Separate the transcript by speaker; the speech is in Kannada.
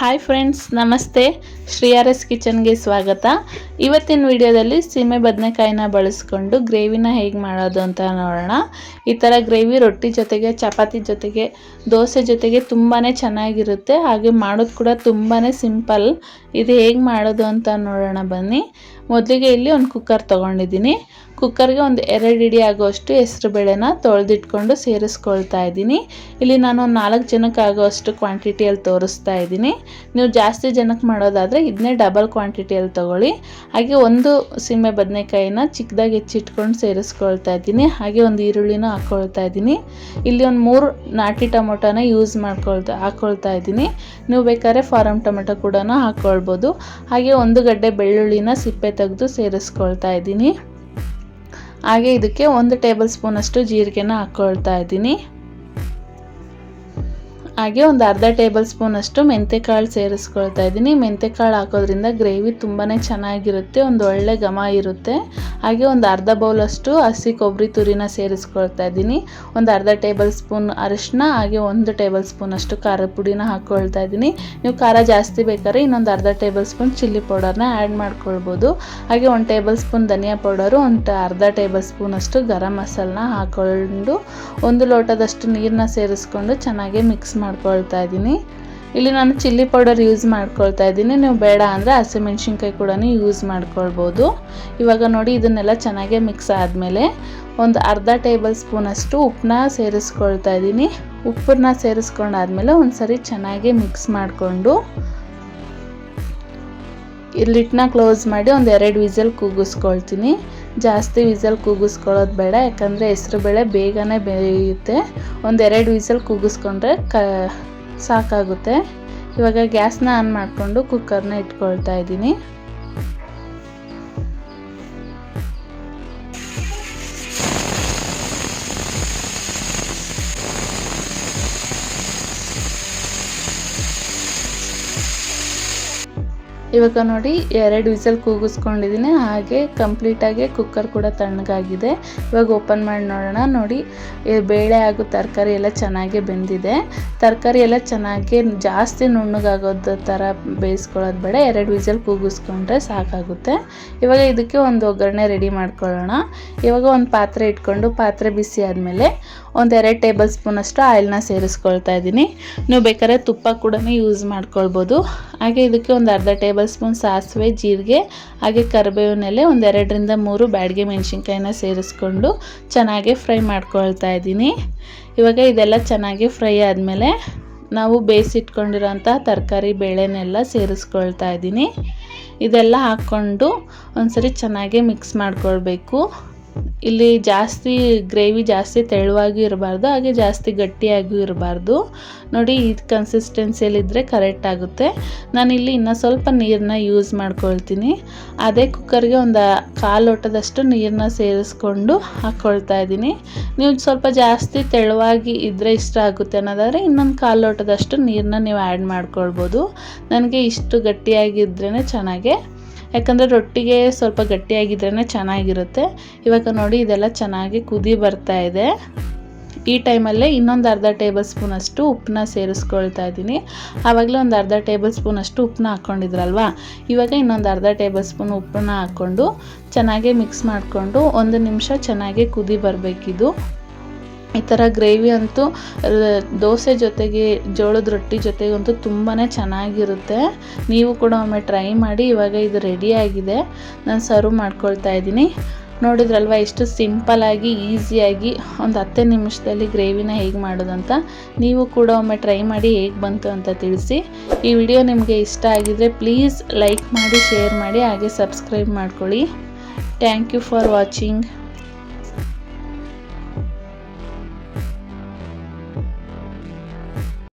Speaker 1: ಹಾಯ್ ಫ್ರೆಂಡ್ಸ್ ನಮಸ್ತೆ ಶ್ರೀ ಆರ್ ಎಸ್ ಕಿಚನ್ಗೆ ಸ್ವಾಗತ. ಇವತ್ತಿನ ವಿಡಿಯೋದಲ್ಲಿ ಸೀಮೆ ಬದನೆಕಾಯಿನ ಬಳಸ್ಕೊಂಡು ಗ್ರೇವಿನ ಹೇಗೆ ಮಾಡೋದು ಅಂತ ನೋಡೋಣ. ಈ ಥರ ಗ್ರೇವಿ ರೊಟ್ಟಿ ಜೊತೆಗೆ, ಚಪಾತಿ ಜೊತೆಗೆ, ದೋಸೆ ಜೊತೆಗೆ ತುಂಬಾ ಚೆನ್ನಾಗಿರುತ್ತೆ. ಹಾಗೆ ಮಾಡೋದು ಕೂಡ ತುಂಬಾ ಸಿಂಪಲ್. ಇದು ಹೇಗೆ ಮಾಡೋದು ಅಂತ ನೋಡೋಣ ಬನ್ನಿ. ಮೊದಲಿಗೆ ಇಲ್ಲಿ ಒಂದು ಕುಕ್ಕರ್ ತೊಗೊಂಡಿದ್ದೀನಿ. ಕುಕ್ಕರ್ಗೆ ಒಂದು ಎರಡು ಇಡಿ ಆಗೋಷ್ಟು ಹೆಸರು ಬೇಳೆನ ತೊಳೆದಿಟ್ಕೊಂಡು ಸೇರಿಸ್ಕೊಳ್ತಾ ಇದ್ದೀನಿ. ಇಲ್ಲಿ ನಾನು ನಾಲ್ಕು ಜನಕ್ಕೆ ಆಗೋಷ್ಟು ಕ್ವಾಂಟಿಟಿಯಲ್ಲಿ ತೋರಿಸ್ತಾ ಇದ್ದೀನಿ. ನೀವು ಜಾಸ್ತಿ ಜನಕ್ಕೆ ಮಾಡೋದಾದರೆ ಇದನ್ನೇ ಡಬಲ್ ಕ್ವಾಂಟಿಟಿಯಲ್ಲಿ ತೊಗೊಳ್ಳಿ. ಹಾಗೆ ಒಂದು ಸೀಮೆ ಬದನೆಕಾಯಿನ ಚಿಕ್ಕದಾಗಿ ಹೆಚ್ಚಿಟ್ಕೊಂಡು ಸೇರಿಸ್ಕೊಳ್ತಾ ಇದ್ದೀನಿ. ಹಾಗೆ ಒಂದು ಈರುಳ್ಳಿನ ಹಾಕ್ಕೊಳ್ತಾ ಇದ್ದೀನಿ. ಇಲ್ಲಿ ಒಂದು ಮೂರು ನಾಟಿ ಟೊಮೊಟೊನ ಯೂಸ್ ಮಾಡ್ಕೊಳ್ತಾ ಹಾಕ್ಕೊಳ್ತಾ ಇದ್ದೀನಿ. ನೀವು ಬೇಕಾದ್ರೆ ಫಾರಮ್ ಟೊಮೆಟೊ ಕೂಡ ಹಾಕ್ಕೊಳ್ಬೋದು ಹಾಗೆ ಒಂದು ಗಡ್ಡೆ ಬೆಳ್ಳುಳ್ಳಿನ ಸಿಪ್ಪೆ ತೆಗೆದು ಸೇರಿಸ್ಕೊಳ್ತಾ ಇದ್ದೀನಿ. ಹಾಗೆ ಇದಕ್ಕೆ ಒಂದು ಟೇಬಲ್ ಸ್ಪೂನಷ್ಟು ಜೀರಿಗೆನ ಹಾಕ್ಕೊಳ್ತಾ ಇದ್ದೀನಿ. ಹಾಗೆ ಒಂದು ಅರ್ಧ ಟೇಬಲ್ ಸ್ಪೂನ್ ಸ್ಪೂನಷ್ಟು ಮೆಂತೆಕಾಳು ಸೇರಿಸ್ಕೊಳ್ತಾ ಇದ್ದೀನಿ. ಮೆಂತೆಕಾಳು ಹಾಕೋದ್ರಿಂದ ಗ್ರೇವಿ ತುಂಬಾ ಚೆನ್ನಾಗಿರುತ್ತೆ, ಒಂದು ಒಳ್ಳೆ ಘಮ ಇರುತ್ತೆ. ಹಾಗೆ ಒಂದು ಅರ್ಧ ಬೌಲಷ್ಟು ಹಸಿ ಕೊಬ್ಬರಿ ತುರಿನ ಸೇರಿಸ್ಕೊಳ್ತಾ ಇದ್ದೀನಿ. ಒಂದು ಅರ್ಧ ಟೇಬಲ್ ಸ್ಪೂನ್ ಅರಿಶಿನ ಹಾಗೆ ಒಂದು ಟೇಬಲ್ ಸ್ಪೂನ್ ಅಷ್ಟು ಖಾರದ ಪುಡಿನ ಹಾಕ್ಕೊಳ್ತಾ ಇದ್ದೀನಿ. ನೀವು ಖಾರ ಜಾಸ್ತಿ ಬೇಕಾದ್ರೆ ಇನ್ನೊಂದು ಅರ್ಧ ಟೇಬಲ್ ಸ್ಪೂನ್ ಚಿಲ್ಲಿ ಪೌಡರ್ನ ಆ್ಯಡ್ ಮಾಡ್ಕೊಳ್ಬೋದು. ಹಾಗೆ ಒಂದು ಟೇಬಲ್ ಸ್ಪೂನ್ ಧನಿಯಾ ಪೌಡರು, ಒಂದು ಅರ್ಧ ಟೇಬಲ್ ಸ್ಪೂನ್ ಅಷ್ಟು ಗರಂ ಮಸಾಲನ ಹಾಕ್ಕೊಂಡು ಒಂದು ಲೋಟದಷ್ಟು ನೀರನ್ನ ಸೇರಿಸ್ಕೊಂಡು ಚೆನ್ನಾಗಿ ಮಿಕ್ಸ್ ಮಾಡ್ಕೊಳ್ತಾ ಇದ್ದೀನಿ. ಇಲ್ಲಿ ನಾನು ಚಿಲ್ಲಿ ಪೌಡರ್ ಯೂಸ್ ಮಾಡ್ಕೊಳ್ತಾ ಇದ್ದೀನಿ. ನೀವು ಬೇಡ ಅಂದರೆ ಹಸಿಮೆಣ್ಸಿನ್ಕಾಯಿ ಕೂಡ ಯೂಸ್ ಮಾಡ್ಕೊಳ್ಬೋದು. ಇವಾಗ ನೋಡಿ ಇದನ್ನೆಲ್ಲ ಚೆನ್ನಾಗಿ ಮಿಕ್ಸ್ ಆದಮೇಲೆ ಒಂದು ಅರ್ಧ ಟೇಬಲ್ ಸ್ಪೂನಷ್ಟು ಉಪ್ಪನ್ನ ಸೇರಿಸ್ಕೊಳ್ತಾ ಇದ್ದೀನಿ. ಉಪ್ಪನ್ನ ಸೇರಿಸ್ಕೊಂಡಾದ್ಮೇಲೆ ಒಂದು ಸರಿ ಚೆನ್ನಾಗಿ ಮಿಕ್ಸ್ ಮಾಡಿಕೊಂಡು ಲಿಟ್ನ ಕ್ಲೋಸ್ ಮಾಡಿ ಒಂದು ಎರಡು ವಿಸಲ್ ಕೂಗಿಸ್ಕೊಳ್ತೀನಿ ಜಾಸ್ತಿ ವಿಸಲ್ ಕೂಗಿಸ್ಕೊಳ್ಳೋದು ಬೇಡ, ಯಾಕಂದರೆ ಹೆಸ್ರು ಬೇಳೆ ಬೇಗನೆ ಬೇಯುತ್ತೆ. ಒಂದೆರಡು ವಿಸಲ್ ಕೂಗಿಸ್ಕೊಂಡ್ರೆ ಕ, ಸಾಕಾಗುತ್ತೆ. ಇವಾಗ ಗ್ಯಾಸ್ನ ಆನ್ ಮಾಡಿಕೊಂಡು ಕುಕ್ಕರ್ನ ಇಟ್ಕೊಳ್ತಾ ಇದ್ದೀನಿ. ಇವಾಗ ನೋಡಿ ಎರಡು ವಿಸಲ್ ಕೂಗಿಸ್ಕೊಂಡಿದ್ದೀನಿ, ಹಾಗೆ ಕಂಪ್ಲೀಟಾಗಿ ಕುಕ್ಕರ್ ಕೂಡ ತಣ್ಣಗಾಗಿದೆ. ಇವಾಗ ಓಪನ್ ಮಾಡಿ ನೋಡೋಣ. ನೋಡಿ ಬೇಳೆ ಹಾಗೂ ತರಕಾರಿ ಎಲ್ಲ ಚೆನ್ನಾಗಿ ಬೆಂದಿದೆ. ತರಕಾರಿ ಎಲ್ಲ ಚೆನ್ನಾಗಿ ಜಾಸ್ತಿ ನುಣ್ಣಗಾಗೋದ ಥರ ಬೇಯಿಸ್ಕೊಳ್ಳೋದು ಬೇಡ, ಎರಡು ವಿಸಲ್ ಕೂಗಿಸ್ಕೊಂಡ್ರೆ ಸಾಕಾಗುತ್ತೆ. ಇವಾಗ ಇದಕ್ಕೆ ಒಂದು ಒಗ್ಗರಣೆ ರೆಡಿ ಮಾಡ್ಕೊಳ್ಳೋಣ. ಇವಾಗ ಒಂದು ಪಾತ್ರೆ ಇಟ್ಕೊಂಡು, ಪಾತ್ರೆ ಬಿಸಿ ಆದಮೇಲೆ ಒಂದು ಎರಡು ಟೇಬಲ್ ಸ್ಪೂನಷ್ಟು ಆಯಿಲ್ನ ಸೇರಿಸ್ಕೊಳ್ತಾ ಇದ್ದೀನಿ. ನೀವು ಬೇಕಾದ್ರೆ ತುಪ್ಪ ಕೂಡ ಯೂಸ್ ಮಾಡ್ಕೊಳ್ಬೋದು. ಹಾಗೆ ಇದಕ್ಕೆ ಒಂದು ಅರ್ಧ ಟೇಬಲ್ ಸ್ಪೂನ್ ಸಾಸಿವೆ, ಜೀರಿಗೆ, ಹಾಗೆ ಕರಿಬೇವಿನೆಲೆ ಒಂದು ಎರಡರಿಂದ ಮೂರು ಬ್ಯಾಡಿಗೆ ಮೆಣಸಿನ್ಕಾಯಿನ ಸೇರಿಸ್ಕೊಂಡು ಚೆನ್ನಾಗಿ ಫ್ರೈ ಮಾಡ್ಕೊಳ್ತಾ ಇದ್ದೀನಿ. ಇವಾಗ ಇದೆಲ್ಲ ಚೆನ್ನಾಗಿ ಫ್ರೈ ಆದಮೇಲೆ ನಾವು ಬೇಯಿಸಿಟ್ಕೊಂಡಿರೋಂಥ ತರಕಾರಿ ಬೇಳೆನೆಲ್ಲ ಸೇರಿಸ್ಕೊಳ್ತಾ ಇದ್ದೀನಿ. ಇದೆಲ್ಲ ಹಾಕ್ಕೊಂಡು ಒಂದ್ಸರಿ ಚೆನ್ನಾಗಿ ಮಿಕ್ಸ್ ಮಾಡ್ಕೊಳ್ಬೇಕು. ಇಲ್ಲಿ ಜಾಸ್ತಿ ಗ್ರೇವಿ ಜಾಸ್ತಿ ತೆಳುವಾಗಿ ಇರಬಾರ್ದು, ಹಾಗೆ ಜಾಸ್ತಿ ಗಟ್ಟಿಯಾಗೂ ಇರಬಾರ್ದು. ನೋಡಿ, ಈ ಕನ್ಸಿಸ್ಟೆನ್ಸಿಯಲ್ಲಿದ್ದರೆ ಕರೆಕ್ಟ್ ಆಗುತ್ತೆ. ನಾನಿಲ್ಲಿ ಇನ್ನೂ ಸ್ವಲ್ಪ ನೀರನ್ನ ಯೂಸ್ ಮಾಡ್ಕೊಳ್ತೀನಿ. ಅದೇ ಕುಕ್ಕರ್ಗೆ ಒಂದು ಕಾಲು ಲೋಟದಷ್ಟು ನೀರನ್ನ ಸೇರಿಸ್ಕೊಂಡು ಹಾಕ್ಕೊಳ್ತಾ ಇದ್ದೀನಿ. ನೀವು ಸ್ವಲ್ಪ ಜಾಸ್ತಿ ತೆಳುವಾಗಿ ಇದ್ದರೆ ಇಷ್ಟ ಆಗುತ್ತೆ ಅನ್ನೋದಾದರೆ ಇನ್ನೊಂದು ಕಾಲು ಲೋಟದಷ್ಟು ನೀರನ್ನ ನೀವು ಆ್ಯಡ್ ಮಾಡ್ಕೊಳ್ಬೋದು. ನನಗೆ ಇಷ್ಟು ಗಟ್ಟಿಯಾಗಿದ್ರೇ ಚೆನ್ನಾಗೆ ಯಾಕಂದರೆ ರೊಟ್ಟಿಗೆ ಸ್ವಲ್ಪ ಗಟ್ಟಿಯಾಗಿದ್ರೇ ಚೆನ್ನಾಗಿರುತ್ತೆ. ಇವಾಗ ನೋಡಿ, ಇದೆಲ್ಲ ಚೆನ್ನಾಗಿ ಕುದಿ ಬರ್ತಾ ಇದೆ. ಈ ಟೈಮಲ್ಲೇ ಇನ್ನೊಂದು ಅರ್ಧ ಟೇಬಲ್ ಸ್ಪೂನಷ್ಟು ಉಪ್ಪನ್ನ ಸೇರಿಸ್ಕೊಳ್ತಾ ಇದ್ದೀನಿ. ಆವಾಗಲೇ ಒಂದು ಅರ್ಧ ಟೇಬಲ್ ಸ್ಪೂನಷ್ಟು ಉಪ್ಪನ್ನ ಹಾಕ್ಕೊಂಡಿದ್ರಲ್ವಾ ಇವಾಗ ಇನ್ನೊಂದು ಅರ್ಧ ಟೇಬಲ್ ಸ್ಪೂನ್ ಉಪ್ಪನ್ನ ಹಾಕ್ಕೊಂಡು ಚೆನ್ನಾಗಿ ಮಿಕ್ಸ್ ಮಾಡಿಕೊಂಡು ಒಂದು ನಿಮಿಷ ಚೆನ್ನಾಗಿ ಕುದಿ ಬರಬೇಕಿದು. ಈ ಥರ ಗ್ರೇವಿ ಅಂತೂ ದೋಸೆ ಜೊತೆಗೆ, ಜೋಳದ ರೊಟ್ಟಿ ಜೊತೆಗಂತೂ ತುಂಬಾ ಚೆನ್ನಾಗಿರುತ್ತೆ. ನೀವು ಕೂಡ ಒಮ್ಮೆ ಟ್ರೈ ಮಾಡಿ, ಇವಾಗ ಇದು ರೆಡಿಯಾಗಿದೆ ನಾನು ಸರ್ವ್ ಮಾಡ್ಕೊಳ್ತಾ ಇದ್ದೀನಿ. ನೋಡಿದ್ರಲ್ವ ಎಷ್ಟು ಸಿಂಪಲಾಗಿ ಈಸಿಯಾಗಿ ಒಂದು ಹತ್ತೇ ನಿಮಿಷದಲ್ಲಿ ಗ್ರೇವಿನ ಹೇಗೆ ಮಾಡೋದಂತ. ನೀವು ಕೂಡ ಒಮ್ಮೆ ಟ್ರೈ ಮಾಡಿ, ಹೇಗೆ ಬಂತು ಅಂತ ತಿಳಿಸಿ. ಈ ವಿಡಿಯೋ ನಿಮಗೆ ಇಷ್ಟ ಆಗಿದರೆ ಪ್ಲೀಸ್ ಲೈಕ್ ಮಾಡಿ ಶೇರ್ ಮಾಡಿ, ಹಾಗೆ ಸಬ್ಸ್ಕ್ರೈಬ್ ಮಾಡ್ಕೊಳ್ಳಿ. Thank you for watching